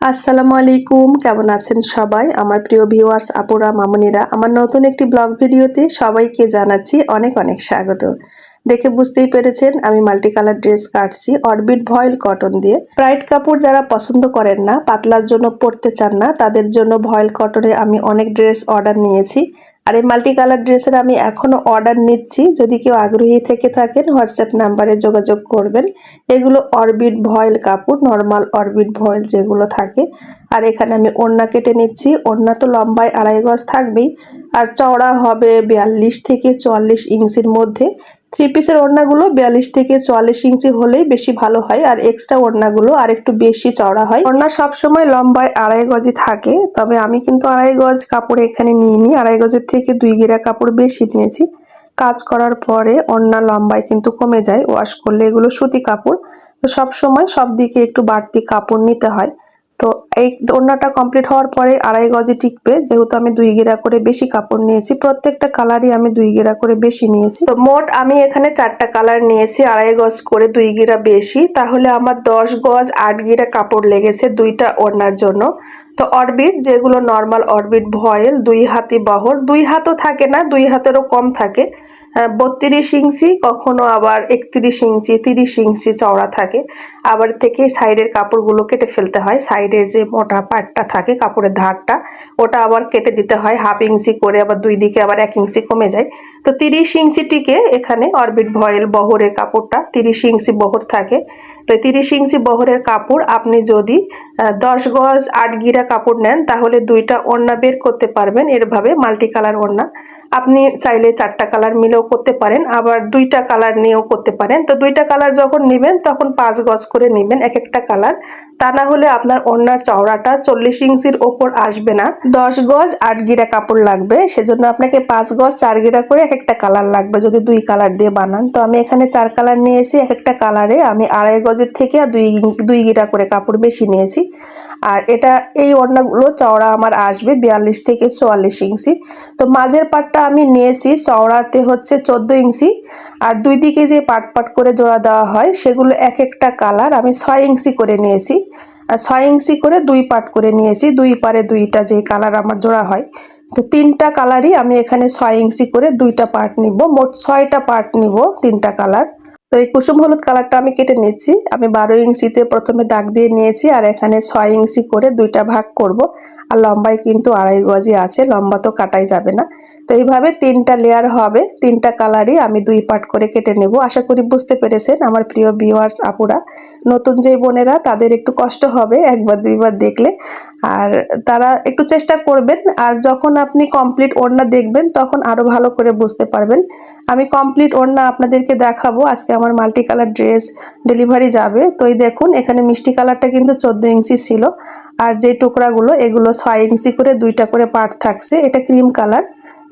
আসসালামু আলাইকুম, কেমন আছেন সবাই? আমার প্রিয় ভিউয়ার্স আপুরা, মামুনিরা, আমার নতুন একটি ব্লগ ভিডিওতে সবাইকে জানাচ্ছি অনেক অনেক স্বাগত। দেখে বুঝতেই পেরেছেন, আমি মাল্টি কালার ড্রেস কাটছি অরবিট ভয়েল কটন দিয়ে। ব্রাইট কাপড় যারা পছন্দ করেন না, পাতলার জন্য পরতে চান না, তাদের জন্য ভয়েল কটনে আমি অনেক ড্রেস অর্ডার নিয়েছি। আর এই মাল্টি কালার ড্রেসের আমি এখনও অর্ডার নিচ্ছি। যদি কেউ আগ্রহী থেকে থাকেন, হোয়াটসঅ্যাপ নাম্বারে যোগাযোগ করবেন। এগুলো অরবিট ভয়েল কাপড় নর্মাল অরবিট ভয়েল যেগুলো থাকে। আর এখানে আমি ওড়না কেটে নিচ্ছি। ওড়না তো লম্বায় আড়াই গজ থাকবেই। আর চওড়া হবে বিয়াল্লিশ থেকে চুয়াল্লিশ ইঞ্চির মধ্যে। থ্রি পিসের ওড়নাগুলো বিয়াল্লিশ থেকে চুয়াল্লিশ ইঞ্চি হলেই বেশি ভালো হয় আর এক্সট্রা ওড়নাগুলো আর একটু বেশি চওড়া হয়। ওড়না সবসময় লম্বায় আড়াই গজই থাকে, তবে আমি কিন্তু আড়াই গজ কাপড় এখানে নিইনি, আড়াই গজের থেকে দুই গেরা কাপড় বেশি নিয়েছি। কাজ করার পরে ওড়না লম্বায় কিন্তু কমে যায় ওয়াশ করলে এগুলো সুতি কাপড়। তো সবসময় সব দিকে একটু বাড়তি কাপড় নিতে হয়। তো এই ওড়নাটা কমপ্লিট হওয়ার পরে আড়াই গজে টিকবে। যেহেতু আমি দুই গেরা করে বেশি কাপড় নিয়েছি, প্রত্যেকটা কালারই আমি দুই গেরা করে বেশি নিয়েছি। তো মোট আমি এখানে চারটা কালার নিয়েছি, আড়াই গজ করে দুই গেরা বেশি। তাহলে আমার দশ গজ আট গেরা কাপড় লেগেছে দুইটা ওড়নার জন্য। তো অরবিট যেগুলো নর্মাল অরবিট ভয়েল, দুই হাতি বহর, দুই হাতও থাকে না, দুই হাতেরও কম থাকে। বত্রিশ ইঞ্চি, কখনো আবার একত্রিশ ইঞ্চি, তিরিশ ইঞ্চি চওড়া থাকে। আবার থেকে সাইডের কাপড়গুলো কেটে ফেলতে হয়। সাইডের যে মোটা পাটটা থাকে, কাপড়ের ধারটা, ওটা আবার কেটে দিতে হয়। হাফ ইঞ্চি করে আবার দুই দিকে আবার এক ইঞ্চি কমে যায়। তো তিরিশ ইঞ্চিটিকে এখানে অরবিট ভয়েল বহরের কাপড়টা, তিরিশ ইঞ্চি বহর থাকে। তো তিরিশ ইঞ্চি বহরের কাপড় আপনি যদি দশ গজ আট গিরা কাপড় নেন, তাহলে দুইটা ওড়না বের করতে পারবেন এরভাবে, মাল্টি কালার ওড়না। আপনি চাইলে চারটা কালার মিলেও করতে পারেন, আবার দুইটা কালার নিয়েও করতে পারেন। তো দুইটা কালার যখন নেবেন, তখন পাঁচ গজ করে নেবেন এক একটা কালার। তা না হলে আপনার ওড়নার চওড়াটা চল্লিশ ইঞ্চির ওপর আসবে না। দশ গজ আট গিরা কাপড় লাগবে, সেজন্য আপনাকে পাঁচ গজ, চার গিরা করে এক একটা কালার লাগবে যদি দুই কালার দিয়ে বানান। তো আমি এখানে চার কালার নিয়েছি এক একটা কালারে আমি আড়াই গজের থেকে দুই দুই গিরা করে কাপড় বেশি নিয়েছি। আর এটা, এই ওড়নাগুলো চওড়া আমার আসবে বিয়াল্লিশ থেকে চুয়াল্লিশ ইঞ্চি। তো মাঝের পাটটা আমি নিয়েছি, চওড়াতে হচ্ছে চোদ্দ ইঞ্চি। আর দুই দিকে যে পাট পাট করে জোড়া দেওয়া হয়, সেগুলো এক একটা কালার আমি ছয় ইঞ্চি করে নিয়েছি। আর ছয় ইঞ্চি করে দুই পাট করে নিয়েছি, দুই পারে দুইটা যে কালার আমার জোড়া হয়। তো তিনটা কালারই আমি এখানে ছয় ইঞ্চি করে দুইটা পার্ট নিব, মোট ছয়টা পার্ট নিব তিনটা কালার। তো এই কুসুম হলুদ কালারটা আমি কেটে নিচ্ছি। আমি বারো ইঞ্চিতে প্রথমে দাগ দিয়ে নিয়েছি আর এখানে ছয় ইঞ্চি করে দুইটা ভাগ করব। আর লম্বায় কিন্তু আড়াই গজি আছে, লম্বা তো কাটাই যাবে না। তো এইভাবে তিনটা লেয়ার হবে, তিনটা কালারই আমি দুই পার্ট করে কেটে নেব। আশা করি বুঝতে পেরেছেন আমার প্রিয় ভিউয়ার্স আপুরা। নতুন যে বোনেরা, তাদের একটু কষ্ট হবে একবার দুইবার দেখলে। আর তারা একটু চেষ্টা করবেন, আর যখন আপনি কমপ্লিট ওড়না দেখবেন, তখন আরও ভালো করে বুঝতে পারবেন। আমি কমপ্লিট ওড়না আপনাদেরকে দেখাবো, আজকে আমার মাল্টি কালার ড্রেস ডেলিভারি যাবে। তো এই দেখুন, এখানে মিষ্টি কালারটা কিন্তু চোদ্দ ইঞ্চি ছিল, আর যে টুকরাগুলো, এগুলো ছয় ইঞ্চি করে দুইটা করে পার্ট থাকছে, এটা ক্রিম কালার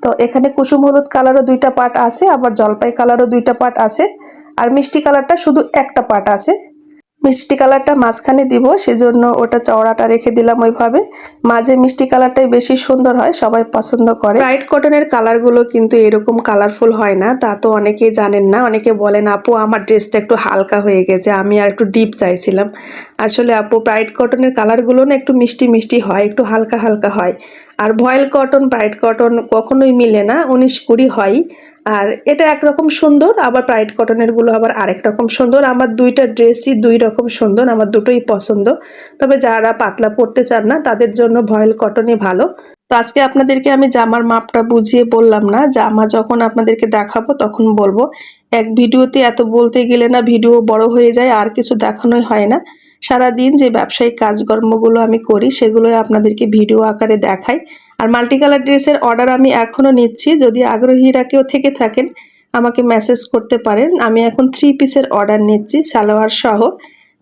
তো এখানে কুসুম হলুদ কালারও দুইটা পার্ট আছে, আবার জলপাই কালারও দুইটা পার্ট আছে, আর মিষ্টি কালারটা শুধু একটা পার্ট আছে। মিষ্টি কালারটা মাঝখানে দিব, সেজন্য ওটা চওড়াটা রেখে দিলাম ওইভাবে। মাঝে মিষ্টি কালারটাই বেশি সুন্দর হয়, সবাই পছন্দ করে। ব্রাইট কটনের কালারগুলো কিন্তু এরকম কালারফুল হয় না, তা তো অনেকেই জানেন না। অনেকে বলেন, আপু, আমার ড্রেসটা একটু হালকা হয়ে গেছে, আমি আর একটু ডিপ চাইছিলাম। আসলে আপু ব্রাইট কটনের কালারগুলো না একটু মিষ্টি মিষ্টি হয়, একটু হালকা হালকা হয়। আর ভয়েল কটন ব্রাইট কটন কখনোই মিলে না, উনিশ কুড়ি হয়। আর এটা একরকম সুন্দর, আবার প্রাইড কটনেরগুলো আবার আরেক রকম সুন্দর। আমার দুইটা ড্রেসই দুই রকম সুন্দর, আমার দুটোই পছন্দ। তবে যারা পাতলা পরতে চান না, তাদের জন্য ভয়েল কটনই ভালো। তো আজকে আপনাদেরকে আমি জামার মাপটা বুঝিয়ে বললাম না। জামা যখন আপনাদেরকে দেখাবো, তখন বলব, এক ভিডিওতে এত বলতে গেলে না ভিডিও বড় হয়ে যায়, আর কিছু দেখানোই হয় না। সারাদিন যে ব্যবসায়িক কাজকর্মগুলো আমি করি সেগুলো আপনাদেরকে ভিডিও আকারে দেখাই। আর মাল্টি কালার ড্রেসের অর্ডার আমি এখনও নিচ্ছি। যদি আগ্রহীরা কেউ থেকে থাকেন, আমাকে মেসেজ করতে পারেন। আমি এখন থ্রি পিসের অর্ডার নিচ্ছি, সালোয়ার সহ।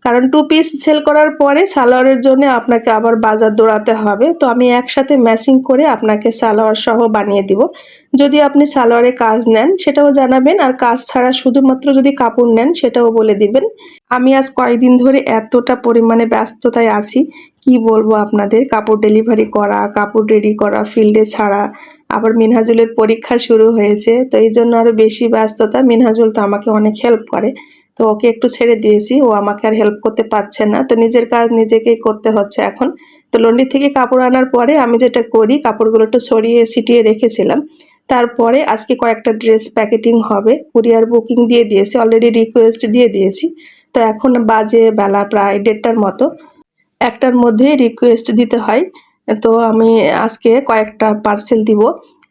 কারণ টু পিস সেল করার পরে সালোয়ারের জন্য আপনাকে আবার বাজার দৌড়াতে হবে। তো আমি একসাথে ম্যাচিং করে আপনাকে সালোয়ার সহ বানিয়ে দিব। যদি আপনি সালোয়ারে কাজ নেন, সেটাও জানাবেন। আর কাজ ছাড়া শুধুমাত্র যদি কাপড় নেন, সেটাও বলে দিবেন। আমি আজ কয়েকদিন ধরে এতটা পরিমাণে ব্যস্ততায় আছি। কি বলব আপনাদের? কাপড় ডেলিভারি করা, কাপড় রেডি করা ফিল্ডে ছাড়া। আবার মিনহাজুলের পরীক্ষা শুরু হয়েছে। তো এই জন্য আরও বেশি ব্যস্ততা। মিনহাজুল তো আমাকে অনেক হেল্প করে। তো ওকে একটু ছেড়ে দিয়েছি, ও আমাকে আর হেল্প করতে পারছে না। তো নিজের কাজ নিজেকেই করতে হচ্ছে এখন। তো লন্ডি থেকে কাপড় আনার পরে আমি যেটা করি, কাপড়গুলো একটু সরিয়ে ছিটিয়ে রেখেছিলাম। তারপরে আজকে কয়েকটা ড্রেস প্যাকেটিং হবে। কুরিয়ার বুকিং দিয়ে দিয়েছি অলরেডি রিকোয়েস্ট দিয়ে দিয়েছি। তো এখন বাজে বেলা প্রায় দেড়টার মতো। একটার মধ্যে রিকোয়েস্ট দিতে হয়। তো আমি আজকে কয়েকটা পার্সেল দিব।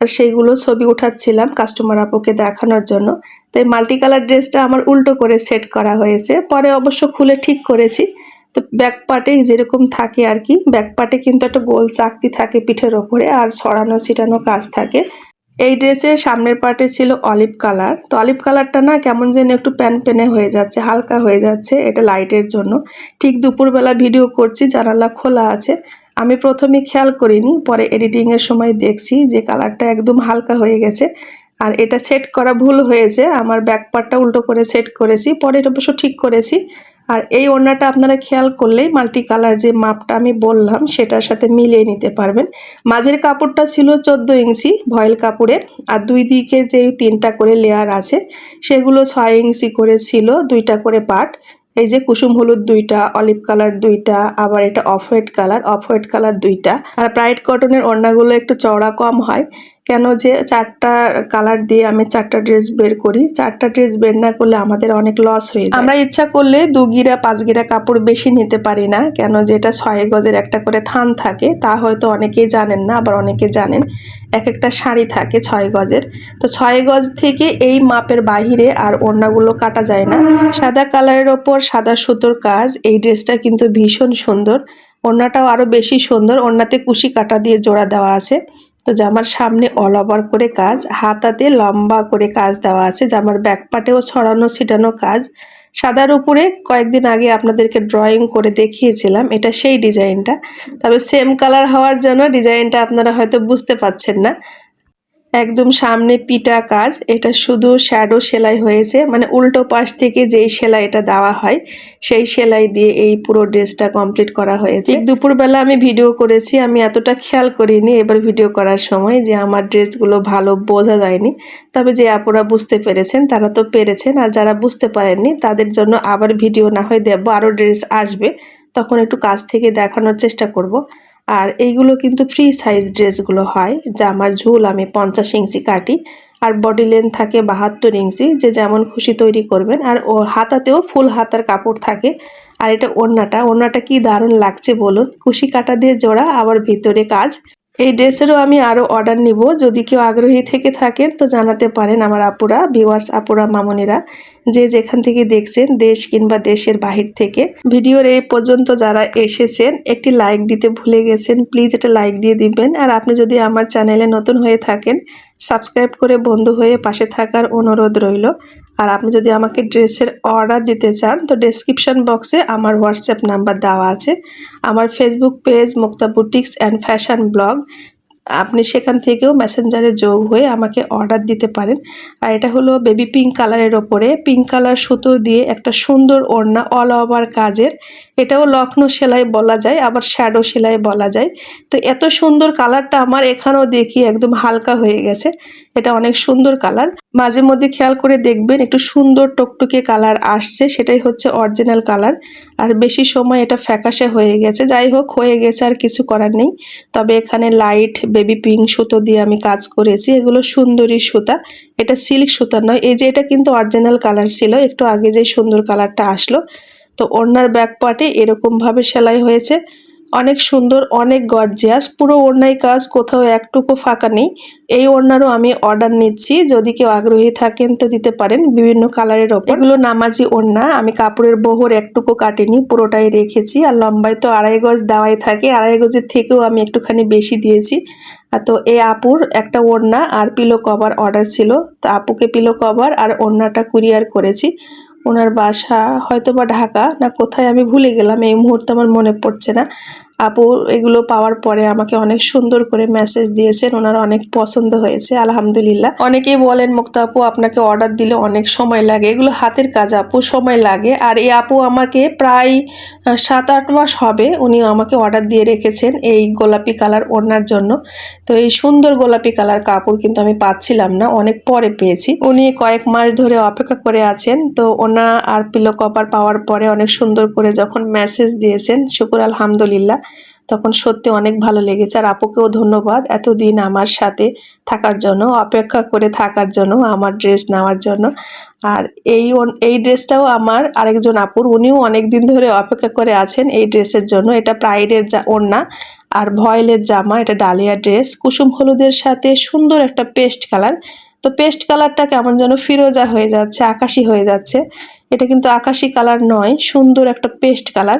আর সেইগুলো ছবি উঠাচ্ছিলাম কাস্টমার আপুকে দেখানোর জন্য। তাই মাল্টি কালার ড্রেসটা আমার উল্টো করে সেট করা হয়েছে। পরে অবশ্য খুলে ঠিক করেছি। তো ব্যাক পার্টে যেরকম থাকে আর কি ব্যাক পার্টে কিন্তু একটা গোল চাকতি থাকে পিঠের ওপরে আর ছড়ানো ছিটানো কাজ থাকে। এই ড্রেসের সামনের পার্টে ছিল অলিভ কালার তো অলিভ কালারটা না কেমন যেন একটু প্যান প্যানে হয়ে যাচ্ছে, হালকা হয়ে যাচ্ছে এটা লাইটের জন্য। ঠিক দুপুরবেলা ভিডিও করছি, জানালা খোলা আছে। আমি প্রথমে খেয়াল করিনি, পরে এডিটিংয়ের সময় দেখছি যে কালারটা একদম হালকা হয়ে গেছে। আর এটা সেট করা ভুল হয়েছে, আমার ব্যাক পার্টটা উল্টো করে সেট করেছি, পরে অবশ্য ঠিক করেছি। আর এই ওড়নাটা আপনারা খেয়াল করলেই মাল্টি কালার যে মাপটা আমি বললাম, সেটার সাথে মিলিয়ে নিতে পারবেন। মাঝের কাপড়টা ছিল চোদ্দ ইঞ্চি, ভয়েল কাপড়ের, আর দুই দিকের যে তিনটা করে লেয়ার আছে, সেগুলো ছয় ইঞ্চি করে ছিল, দুইটা করে পার্ট এই যে কুসুম হলুদ দুইটা, অলিভ কালার দুইটা, আবার এটা off white colour, off white colour দুইটা। আর ব্রাইট কটনের ওড়নাগুলো একটু চওড়া কম হয়। কেন যে চারটা কালার দিয়ে আমি চারটা ড্রেস বের করি, চারটা ড্রেস বের না করলে আমাদের অনেক লস হয়ে যায়। আমরা ইচ্ছা করলে দু গিরা, পাঁচ গিরা কাপড় বেশি নিতে পারি না, কেন যেটা ছয় গজের একটা করে থান থাকে, তা হয়তো অনেকেই জানেন না, আবার অনেকে জানেন, এক একটা শাড়ি থাকে ছয় গজের। তো ছয় গজ থেকে এই মাপের বাহিরে আর ওড়নাগুলো কাটা যায় না। সাদা কালারের ওপর সাদা সুতোর কাজ, এই ড্রেসটা কিন্তু ভীষণ সুন্দর। ওড়নাটাও আরও বেশি সুন্দর, ওড়নাতে কুশি কাটা দিয়ে জোড়া দেওয়া আছে। তো জামার সামনে অল ওভার করে কাজ, হাতাতে লম্বা করে কাজ দেওয়া আছে জামার ব্যাকপাটেও ছড়ানো, ছিটানো কাজ। সাদার উপরে কয়েকদিন আগে আপনাদেরকে ড্রয়িং করে দেখিয়েছিলাম, এটা সেই ডিজাইনটা তবে সেম কালার হওয়ার জন্য ডিজাইনটা আপনারা হয়তো বুঝতে পাচ্ছেন না। একদম সামনে পিটা কাজ। এটা শুধু শ্যাডো সেলাই হয়েছে। মানে উল্টো পাশ থেকে যেই সেলাইটা দেওয়া হয়, সেই সেলাই দিয়ে এই পুরো ড্রেসটা কমপ্লিট করা হয়েছে। দুপুরবেলা আমি ভিডিও করেছি, আমি এতটা খেয়াল করিনি এবার ভিডিও করার সময় যে আমার ড্রেসগুলো ভালো বোঝা যায়নি। তবে যে আপুরা বুঝতে পেরেছেন, তারা তো পেরেছেন। আর যারা বুঝতে পারেননি, তাদের জন্য আবার ভিডিও না হয় দেবো আরও ড্রেস আসবে। তখন একটু কাছ থেকে দেখানোর চেষ্টা করব। আর এইগুলো কিন্তু ফ্রি সাইজ ড্রেসগুলো হয় জামার ঝুল আমি পঞ্চাশ ইঞ্চি কাটি। আর বডি লেন্থ থাকে বাহাত্তর ইঞ্চি, যে যেমন খুশি তৈরি করবেন। আর ও হাতাতেও ফুল হাতার কাপড় থাকে। আর এটা ওড়নাটা ওড়নাটা কি দারুণ লাগছে বলুন। খুশি কাটা দিয়ে জোড়া, আবার ভিতরে কাজ। এই ড্রেসেরও আমি আরও অর্ডার নিব। যদি কেউ আগ্রহী থেকে থাকেন, তো জানাতে পারেন আমার আপুরা ভিওয়ার্স আপুরা, মামনিরা। যে যেখান থেকে দেখছেন, দেশ কিংবা দেশের বাহির থেকে। ভিডিওর এই পর্যন্ত যারা এসেছেন, একটি লাইক দিতে ভুলে গেছেন, প্লিজ এটা লাইক দিয়ে দিবেন। আর আপনি যদি আমার চ্যানেলে নতুন হয়ে থাকেন সাবস্ক্রাইব করে বন্ধু হয়ে পাশে থাকার অনুরোধ রইল। আর আপনি যদি আমাকে ড্রেসের অর্ডার দিতে চান, তো ডেসক্রিপশন বক্সে আমার হোয়াটসঅ্যাপ নাম্বার দেওয়া আছে। আমার Facebook page Mukta boutiques and fashion blog আপনি সেখান থেকেও মেসেঞ্জারে যোগ হয়ে আমাকে অর্ডার দিতে পারেন। আর এটা হলো বেবি পিঙ্ক কালারের ওপরে। পিঙ্ক কালার সুতো দিয়ে একটা সুন্দর ওড়না অল ওভার কাজের। এটাও লখনৌ সেলাই বলা যায়, আবার শ্যাডো সেলাই বলা যায়। তো এত সুন্দর কালারটা আমার এখানেও দেখি একদম হালকা হয়ে গেছে। এটা অনেক সুন্দর কালার মাঝে মধ্যে খেয়াল করে দেখবেন একটু সুন্দর টকটকে কালার আসছে, সেটাই হচ্ছে অরিজিনাল কালার আর বেশি সময় এটা ফ্যাকাশে হয়ে গেছে। যাই হোক, হয়ে গেছে আর কিছু করার নেই। তবে এখানে লাইট বেবি পিঙ্ক সুতো দিয়ে আমি কাজ করেছি। এগুলো সুন্দরী সুতা। এটা সিল্ক সুতা নয়। এই যে এটা কিন্তু অরিজিনাল কালার ছিল। একটু আগে যে সুন্দর কালারটা আসলো। তো ওড়নার ব্যাক পার্টে এরকমভাবে সেলাই হয়েছে। অনেক সুন্দর, অনেক গর্জিয়াস পুরো ওড়নাই কাজ, কোথাও একটুকু ফাঁকা নেই। এই ওড়নারও আমি অর্ডার নিচ্ছি। যদি কেউ আগ্রহী থাকেন তো দিতে পারেন বিভিন্ন কালারের ওপর। এগুলো নামাজি ওড়না। আমি কাপড়ের বহর একটুকু কাটিনি, পুরোটাই রেখেছি। আর লম্বায় তো আড়াই গজ দেওয়াই থাকে। আড়াই গজের থেকেও আমি একটুখানি বেশি দিয়েছি। তো এই আপুর একটা ওড়না আর পিলো কভার অর্ডার ছিল। তো আপুকে পিলো কভার আর ওড়নাটা কুরিয়ার করেছি। ওনার বাসা হয়তো বা ঢাকা, না কোথায় আমি ভুলে গেলাম, এই মুহূর্তে আমার মনে পড়ছে না। আপু এগুলো পাওয়ার পরে আমাকে অনেক সুন্দর করে মেসেজ দিয়েছেন, ওনার অনেক পছন্দ হয়েছে, আলহামদুলিল্লাহ। অনেকেই বলেন, মুক্তা আপু, আপনাকে অর্ডার দিলে অনেক সময় লাগে। এগুলো হাতের কাজ, আপু, সময় লাগে। আর এই আপু আমাকে প্রায় সাত আট মাস হবে উনি আমাকে অর্ডার দিয়ে রেখেছেন এই গোলাপি কালার ওড়নার জন্য। তো এই সুন্দর গোলাপি কালার কাপড় কিন্তু আমি পাচ্ছিলাম না, অনেক পরে পেয়েছি। উনি কয়েক মাস ধরে অপেক্ষা করে আছেন, তো ওড়না আর পিলো কপার পাওয়ার পরে অনেক সুন্দর করে যখন মেসেজ দিয়েছেন, শুকুর আলহামদুলিল্লাহ তখন সত্যি অনেক ভালো লেগেছে। আর আপুকেও ধন্যবাদ এতদিন আমার সাথে থাকার জন্য, অপেক্ষা করে থাকার জন্য, আমার ড্রেস নেওয়ার জন্য। আর এই এই ড্রেসটাও আমার আরেকজন আপুর, উনিও অনেক দিন ধরে অপেক্ষা করে আছেন এই ড্রেসের জন্য। এটা প্রাইডের যা ওড়না আর ভয়েলের জামা, এটা ডালিয়া ড্রেস কুসুম হলুদের সাথে সুন্দর একটা পেস্ট কালার তো পেস্ট কালারটা কেমন যেন ফিরোজা হয়ে যাচ্ছে, আকাশি হয়ে যাচ্ছে। এটা কিন্তু আকাশি কালার নয়, সুন্দর একটা পেস্ট কালার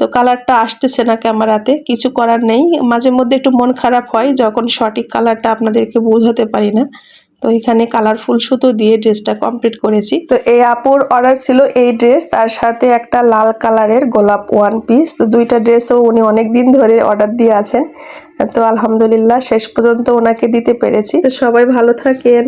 তো কালারটা আসতেছে না ক্যামেরাতে, কিছু করার নেই। মাঝে মধ্যে একটু মন খারাপ হয় যখন সঠিক কালারটা আপনাদেরকে বোঝাতে পারি না। তো এখানে কালারফুল সুতো দিয়ে ড্রেসটা কমপ্লিট করেছি। তো এই আপুর অর্ডার ছিল এই ড্রেস তার সাথে একটা লাল কালারের গোলাপ ওয়ান পিস তো দুইটা ড্রেসও উনি অনেক দিন ধরে অর্ডার দিয়ে আছেন। তো আলহামদুলিল্লাহ, শেষ পর্যন্ত ওনাকে দিতে পেরেছি। তো সবাই ভালো থাকেন।